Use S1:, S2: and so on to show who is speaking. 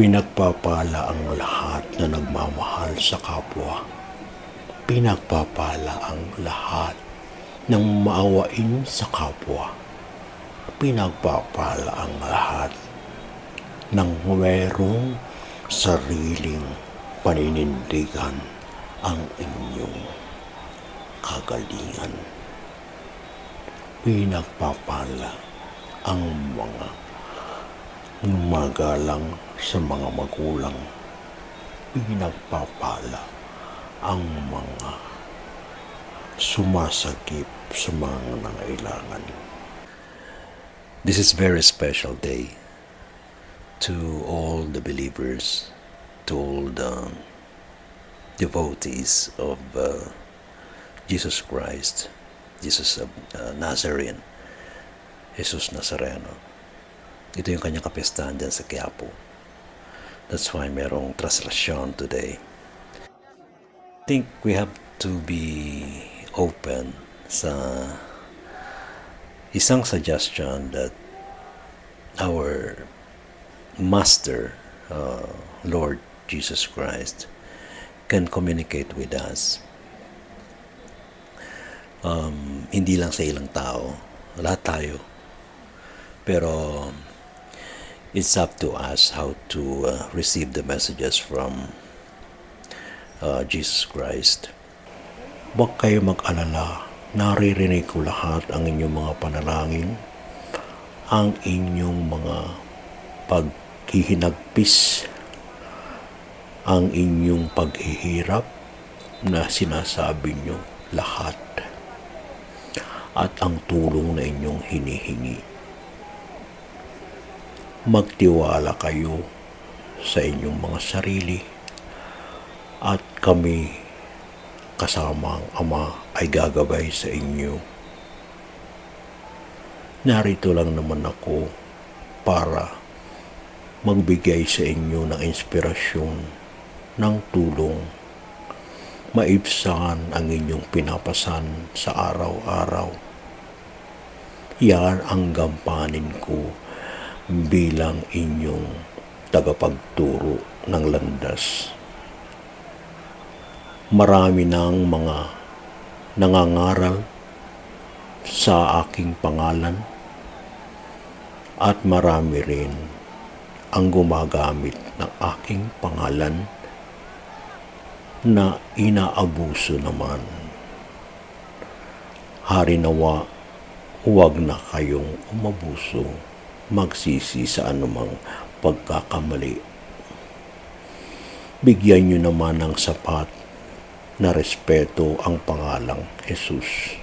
S1: Pinagpapala ang lahat na nagmamahal sa kapwa. Pinagpapala ang lahat ng maawain sa kapwa. Pinagpapala ang lahat ng mayroong sariling paninindigan ang inyong kagalingan. Pinagpapala ang mga magalang sa mga magulang. Pinagpapala ang mga sumasakip sa mga nangailangan.
S2: This is very special day to all the believers, to all the devotees of uh, Jesus Christ, Jesus of uh, Nazarene, Jesus Nazareno. Ito yung kanyang kapistahan dyan sa Quiapo. That's why merong traslasyon today. I think we have to be open sa isang suggestion that our Master, uh, Lord Jesus Christ, can communicate with us. Um, hindi lang sa ilang tao, lahat tayo. Pero it's up to us how to uh, receive the messages from uh, Jesus Christ.
S1: Huwag kayo mag-alala, naririnig ko lahat ang inyong mga panalangin, ang inyong mga paghihinagpis, ang inyong paghihirap na sinasabi nyo lahat, at ang tulong na inyong hinihingi. Magtiwala kayo sa inyong mga sarili at kami kasama ang Ama ay gagabay sa inyo. Narito lang naman ako para magbigay sa inyo ng inspirasyon, ng tulong, maibsan ang inyong pinapasan sa araw-araw. Yan ang gampanin ko bilang inyong tagapagturo ng landas marami ng mga nangangaral sa aking pangalan at marami rin ang gumagamit ng aking pangalan na inaabuso naman. Harinawa, huwag na kayong umabuso, magsisi sa anumang pagkakamali. Bigyan nyo naman ng sapat na respeto ang pangalang Jesus.